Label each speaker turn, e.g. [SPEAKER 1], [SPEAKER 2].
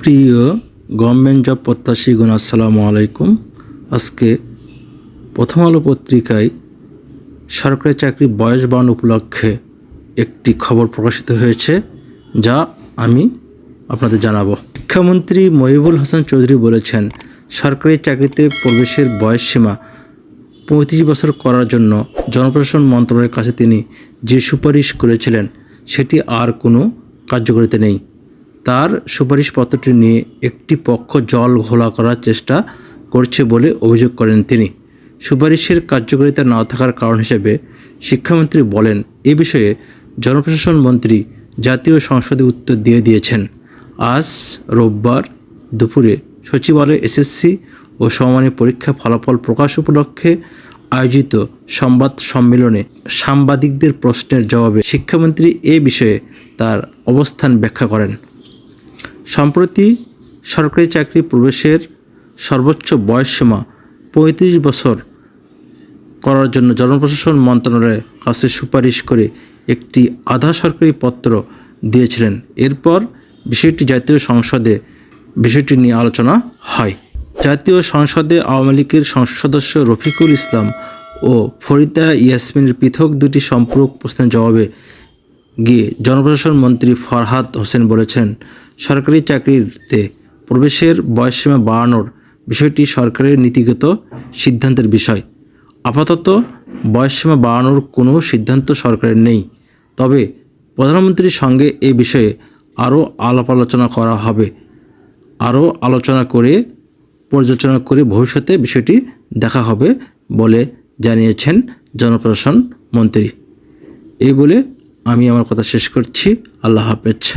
[SPEAKER 1] প্রিয় government job প্রত্যাশীগণ, আসসালামু আলাইকুম। আজকে প্রথম আলো পত্রিকায় সরকারি চাকরি বয়স বান উপলক্ষে একটি খবর প্রকাশিত হয়েছে, যা আমি আপনাদের জানাব। শিক্ষামন্ত্রী মহিবুল হাসান চৌধুরী বলেছেন, সরকারি চাকরিতে প্রবেশের বয়স সীমা পঁয়ত্রিশ বছর করার জন্য জনপ্রশাসন মন্ত্রণালয়ের কাছে তিনি যে সুপারিশ করেছিলেন, সেটি আর কোনো কার্যকারিতা নেই। তার সুপারিশপত্রটি নিয়ে একটি পক্ষ জল ঘোলা করার চেষ্টা করছে বলে অভিযোগ করেন তিনি। সুপারিশের কার্যকারিতা না থাকার কারণ হিসেবে শিক্ষামন্ত্রী বলেন, এ বিষয়ে জনপ্রশাসন মন্ত্রী জাতীয় সংসদে উত্তর দিয়ে দিয়েছেন। আজ রোববার দুপুরে সচিবালয় এসএসসি ও সমমানের পরীক্ষা ফলাফল প্রকাশ উপলক্ষে আয়োজিত সংবাদ সম্মেলনে সাংবাদিকদের প্রশ্নের জবাবে শিক্ষামন্ত্রী এ বিষয়ে তার অবস্থান ব্যাখ্যা করেন। সম্প্রতি সরকারি চাকরি প্রবেশের সর্বোচ্চ বয়সসীমা পঁয়ত্রিশ বছর করার জন্য জনপ্রশাসন মন্ত্রণালয়ের কাছে সুপারিশ করে একটি আধা সরকারি পত্র দিয়েছিলেন। এরপর বিষয়টি জাতীয় সংসদে বিষয়টি নিয়ে আলোচনা হয়। জাতীয় সংসদে আওয়ামী লীগের সংসদ সদস্য রফিকুল ইসলাম ও ফরিদা ইয়াসমিনের পৃথক দুটি সম্পূরক প্রশ্নের জবাবে গিয়ে জনপ্রশাসন মন্ত্রী ফরহাদ হোসেন বলেছেন সরকারি চাকরিতে প্রবেশের বয়সসীমা বাড়ানোর বিষয়টি সরকারের নীতিগত সিদ্ধান্তের বিষয়। আপাতত বয়সসীমা বাড়ানোর কোনো সিদ্ধান্ত সরকারের নেই। তবে প্রধানমন্ত্রীর সঙ্গে এ বিষয়ে আরও আলাপ আলোচনা করা হবে। আরও আলোচনা করে, পর্যালোচনা করে ভবিষ্যতে বিষয়টি দেখা হবে বলে জানিয়েছেন জনপ্রশাসন মন্ত্রী। এই বলে আমি আমার কথা শেষ করছি। আল্লাহ হাফেজ।